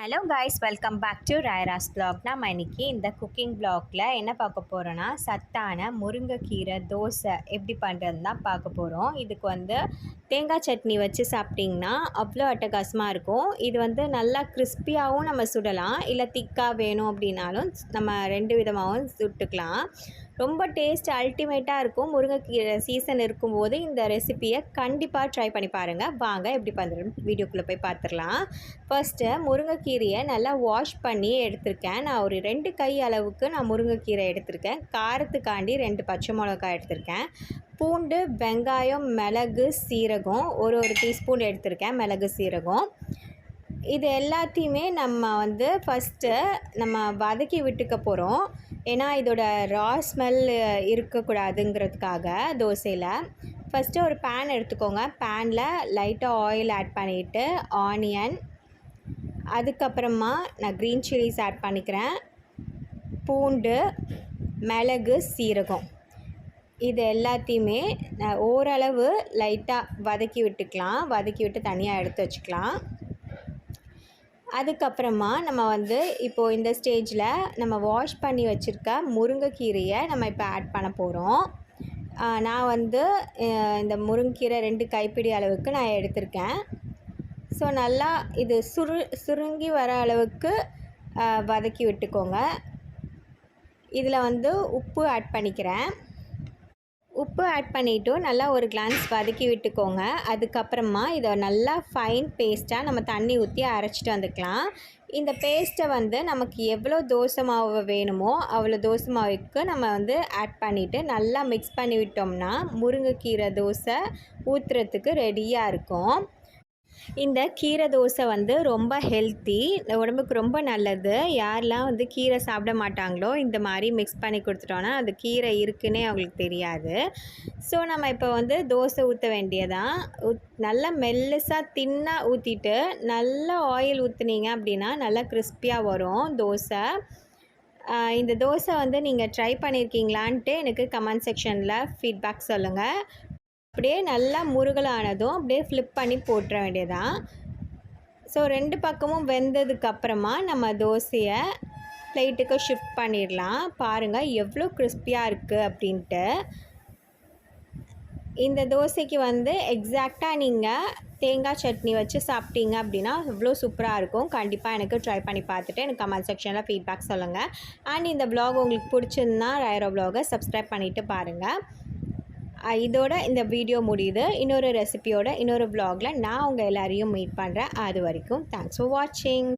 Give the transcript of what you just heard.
Hello guys welcome back to ராயராஸ் blog நம்ம இன்றைக்கி இந்த குக்கிங் பிளாக்ல என்ன பார்க்க போகிறோன்னா சத்தான முருங்கைக்கீரை தோசை எப்படி பண்ணுறதுன்னு தான் பார்க்க போகிறோம் இதுக்கு வந்து தேங்காய் சட்னி வச்சு சாப்பிட்டிங்கன்னா அவ்வளோ அட்டகாசமாக இருக்கும். இது வந்து நல்லா கிறிஸ்பியாகவும் நம்ம சுடலாம். இல்லை திக்காக வேணும் அப்படின்னாலும் நம்ம ரெண்டு விதமாகவும் சுட்டுக்கலாம். ரொம்ப டேஸ்ட் அல்டிமேட்டாக இருக்கும். முருங்கைக்கீரை சீசன் இருக்கும்போது இந்த ரெசிப்பியை கண்டிப்பாக ட்ரை பண்ணி பாருங்கள் வாங்க எப்படி பண்ணுறோம் வீடியோக்குள்ளே போய் பார்த்துடலாம். ஃபர்ஸ்ட்டு முருங்கைக்கீரையை நல்லா வாஷ் பண்ணி எடுத்திருக்கேன். நான் ஒரு ரெண்டு கை அளவுக்கு நான் முருங்கைக்கீரை எடுத்திருக்கேன். காரத்துக்காண்டி ரெண்டு பச்சை மிளகாய் எடுத்திருக்கேன். பூண்டு வெங்காயம் மிளகு சீரகம் ஒரு ஒரு டீஸ்பூன் எடுத்திருக்கேன். மிளகு சீரகம். இது எல்லாத்தையுமே நம்ம வந்து ஃபஸ்ட்டு நம்ம வதக்கி விட்டுக்க போகிறோம் ஏன்னா இதோட ரா ஸ்மெல் இருக்கக்கூடாதுங்கிறதுக்காக தோசையில். ஃபஸ்ட்டு ஒரு பேன் எடுத்துக்கோங்க. பேனில் லைட்டாக ஆயில் ஆட் பண்ணிவிட்டு ஆனியன் அதுக்கப்புறமா நான் க்ரீன் சில்லிஸ் ஆட் பண்ணிக்கிறேன். பூண்டு மிளகு சீரகம். இது எல்லாத்தையுமே நான் ஓரளவு லைட்டாக வதக்கி விட்டுக்கலாம். வதக்கி விட்டு தனியாக எடுத்து வச்சுக்கலாம். அதுக்கப்புறமா நம்ம வந்து இப்போது இந்த ஸ்டேஜில் நம்ம வாஷ் பண்ணி வச்சுருக்க முருங்கைக்கீரையை நம்ம இப்போ ஆட் பண்ண போகிறோம் நான் வந்து இந்த முருங்கைக்கீரை ரெண்டு கைப்பிடி அளவுக்கு நான் எடுத்திருக்கேன். ஸோ நல்லா இது சுரு சுருங்கி வர அளவுக்கு வதக்கி விட்டுக்கோங்க. இதில் வந்து உப்பு ஆட் பண்ணிக்கிறேன். உப்பு ஆட் பண்ணிவிட்டு நல்லா ஒரு கிளான்ஸ் வதக்கி விட்டுக்கோங்க. அதுக்கப்புறமா இதை நல்லா ஃபைன் பேஸ்ட்டாக நம்ம தண்ணி ஊற்றி அரைச்சிட்டு வந்துக்கலாம். இந்த பேஸ்ட்டை வந்து நமக்கு எவ்வளோ தோசை மாவு வேணுமோ அவ்வளோ தோசை மாவுக்கு நம்ம வந்து ஆட் பண்ணிவிட்டு நல்லா மிக்ஸ் பண்ணி விட்டோம்னா முருங்கைக்கீரை தோசை ஊற்றுறதுக்கு ரெடியாக இருக்கும். இந்த கீரை தோசை வந்து ரொம்ப ஹெல்த்தி உடம்புக்கு ரொம்ப நல்லது. யாரெல்லாம் வந்து கீரை சாப்பிட மாட்டாங்களோ இந்த மாதிரி மிக்ஸ் பண்ணி கொடுத்துட்டோன்னா அது கீரை இருக்குன்னே அவங்களுக்கு தெரியாது. ஸோ நம்ம இப்போ வந்து தோசை ஊற்ற வேண்டியதான் ஊத் நல்லா மெல்லுசாக தின்னாக ஊற்றிட்டு நல்லா ஆயில் ஊற்றுனீங்க அப்படின்னா நல்லா கிறிஸ்பியாக வரும் தோசை. இந்த தோசை வந்து நீங்கள் ட்ரை பண்ணியிருக்கீங்களான்ட்டு எனக்கு கமெண்ட் செக்ஷனில் ஃபீட்பேக் சொல்லுங்கள் அப்படியே நல்லா முருகலானதும் அப்படியே ஃப்ளிப் பண்ணி போட்டுற வேண்டியதான் ஸோ ரெண்டு பக்கமும் வெந்ததுக்கப்புறமா நம்ம தோசையை பிளேட்டுக்கு ஷிஃப்ட் பண்ணிடலாம். பாருங்கள் எவ்வளோ கிறிஸ்பியாக இருக்குது அப்படின்ட்டு. இந்த தோசைக்கு வந்து எக்ஸாக்டாக நீங்கள் தேங்காய் சட்னி வச்சு சாப்பிட்டீங்க அப்படின்னா இவ்வளோ சூப்பராக இருக்கும். கண்டிப்பாக எனக்கு ட்ரை பண்ணி பார்த்துட்டு எனக்கு கமெண்ட் செக்ஷனில் ஃபீட்பேக் சொல்லுங்கள் அண்ட் இந்த ப்ளாக் உங்களுக்கு பிடிச்சிருந்தா ரயரோ ப்ளாகை சப்ஸ்கிரைப் பண்ணிவிட்டு பாருங்கள் இதோட இந்த வீடியோ முடியுது. இன்னொரு ரெசிபியோட இன்னொரு வ்ளாகில் நான் உங்கள் எல்லாரையும் மீட் பண்ணுறேன் அது வரைக்கும் தேங்க்ஸ் ஃபார் வாட்சிங்